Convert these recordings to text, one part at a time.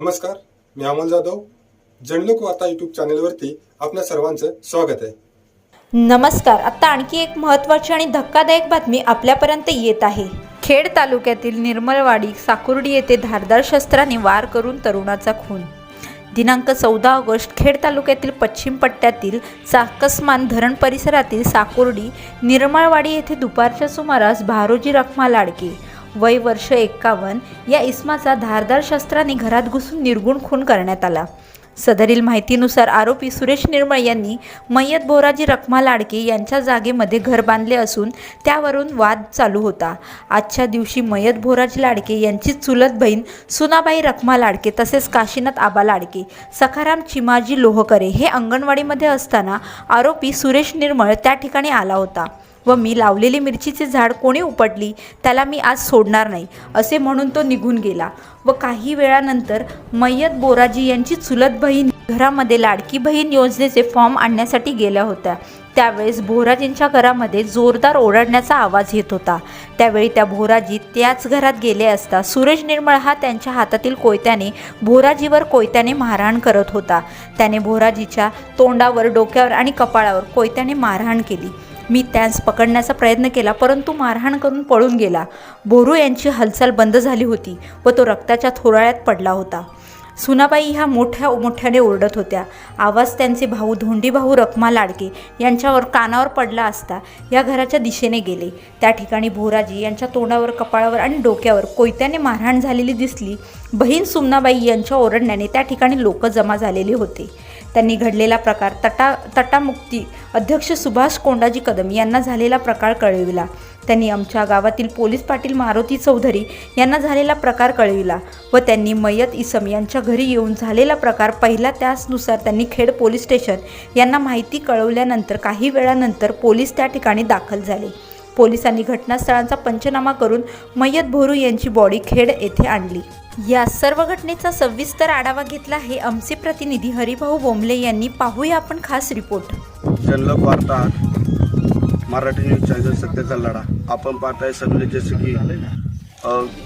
नमस्कार मी अमोल जाधव. जनलोक वार्ता युट्यूब चॅनेलवरती आपल्या सर्वांचं स्वागत आहे. नमस्कार आता आणखी एक महत्त्वाची आणि धक्कादायक बातमी आपल्यापर्यंत येत आहे. खेड तालुक्यातील निर्मलवाडी साकुर्डी येथे धारदार शस्त्राने वार करून तरुणाचा खून. दिनांक चौदा ऑगस्ट खेड तालुक्यातील पश्चिम पट्ट्यातील चाकसमान धरण परिसरातील साकुर्डी निर्मळवाडी येथे दुपारच्या सुमारास भारोजी रखमा लाडके वय वर्ष एक्कावन्न या इस्माचा धारदार शस्त्राने घरात घुसून निर्गुण खून करण्यात आला. सदरील माहितीनुसार आरोपी सुरेश निर्मळ यांनी मय्यत बोराजी रखमा लाडके यांच्या जागेमध्ये घर बांधले असून त्यावरून वाद चालू होता. आजच्या दिवशी मय्यत बोराजी लाडके यांची चुलत बहीण सुनाबाई रखमा लाडके तसेच काशीनाथ आबा लाडके सखाराम चिमाजी लोहकरे हे अंगणवाडीमध्ये असताना आरोपी सुरेश निर्मळ त्या ठिकाणी आला होता. व मी लावलेली मिरचीचे झाड कोणी उपटली त्याला मी आज सोडणार नाही असे म्हणून तो निघून गेला. व काही वेळानंतर मय्यत बोराजी यांची चुलत बहीण घरामध्ये लाडकी बहीण योजनेचे फॉर्म आणण्यासाठी गेल्या होत्या. त्यावेळेस भोराजींच्या घरामध्ये जोरदार ओरडण्याचा आवाज येत होता. त्यावेळी त्या भोराजी त्याच घरात गेले असता सुरेश निर्मळ हा त्यांच्या हातातील कोयत्याने भोराजीवर कोयत्याने मारहाण करत होता. त्याने भोराजीच्या तोंडावर डोक्यावर आणि कपाळावर कोयत्याने मारहाण केली. मी त्यास पकडण्याचा प्रयत्न केला परंतु मारहाण करून पळून गेला. बोरू यांची हालचाल बंद झाली होती व तो रक्ताच्या थोराळ्यात पडला होता. सुनाबाई ह्या मोठ्या मोठ्याने ओरडत होत्या. आवाज त्यांचे भाऊ धोंडी भाऊ रखमा लाडके यांच्यावर कानावर पडला असता या घराच्या दिशेने गेले. त्या ठिकाणी भोराजी यांच्या तोंडावर कपाळावर आणि डोक्यावर कोयत्याने मारहाण झालेली दिसली. बहीण सुमनाबाई यांच्या ओरडण्याने त्या ठिकाणी लोक जमा झालेले होते. त्यांनी घडलेला प्रकार. तटा तटामुक्ती अध्यक्ष सुभाष कोंडाजी कदम यांना झालेला प्रकार कळविला. त्यांनी आमच्या गावातील पोलीस पाटील मारुती चौधरी यांना झालेला प्रकार कळविला व त्यांनी मयत इसम यांच्या घरी येऊन झालेला प्रकार पहिला त्याचनुसार त्यांनी खेड पोलीस स्टेशन यांना माहिती कळवल्यानंतर काही वेळानंतर पोलीस त्या ठिकाणी दाखल झाले. पोलिसांनी घटनास्थळांचा पंचनामा करून मयत भोरू यांची बॉडी खेड येथे आणली. या सर्व घटनेचा सविस्तर आढावा घेतला आहे आमचे प्रतिनिधी हरिभाऊ बोंबले यांनी. पाहूया आपण खास रिपोर्ट. जनलोक वार्ता. मराठी न्यूज चॅनल सत्तेचा लढा. आपण पाहताय सगळे जसे की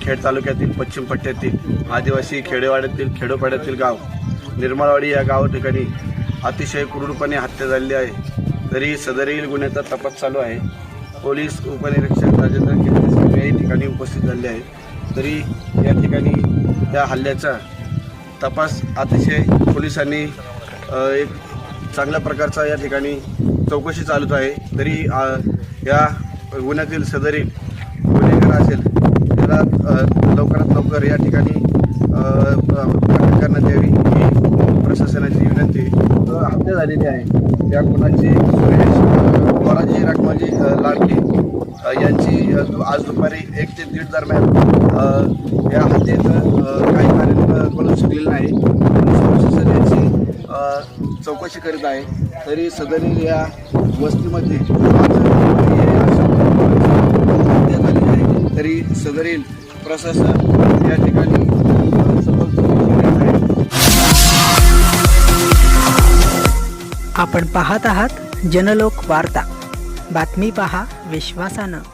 खेड तालुक्यातील पश्चिम पट्ट्यातील आदिवासी खेडेवाड्यातील खेडोपाड्यातील गाव. निर्मळवाडी या गाव ठिकाणी अतिशय क्रूरपणे हत्या झालेली आहे. तरी सदरील गुन्ह्याचा तपास चालू आहे. पोलीस उपनिरीक्षक राजेंद्र केंद्रे या ठिकाणी उपस्थित झाले आहेत. तरी या ठिकाणी त्या हल्ल्याचा तपास अतिशय पोलिसांनी एक चांगल्या प्रकारचा या ठिकाणी चौकशी चालूच आहे. तरी या गुन्ह्यातील सदरी गुन्हेगार असेल त्याला लवकरात लवकर या ठिकाणी अटक करण्यात यावी ही प्रशासनाची विनंती. हत्या झालेली आहे. त्या गुणाची सुरेश मोराजी रखमाजी अ, लाडके यांची आज दुपारी एक ते दीड दरम्यान या हद्दीत काही कारण म्हणून सुटलेलं नाही. प्रशासन चौकशी करीत आहे. तरी सदरील या वस्तीमध्ये तरी सदरील प्रशासन या ठिकाणी आपण पाहत आहात जनलोक वार्ता. बातमी पहा विश्वासानं.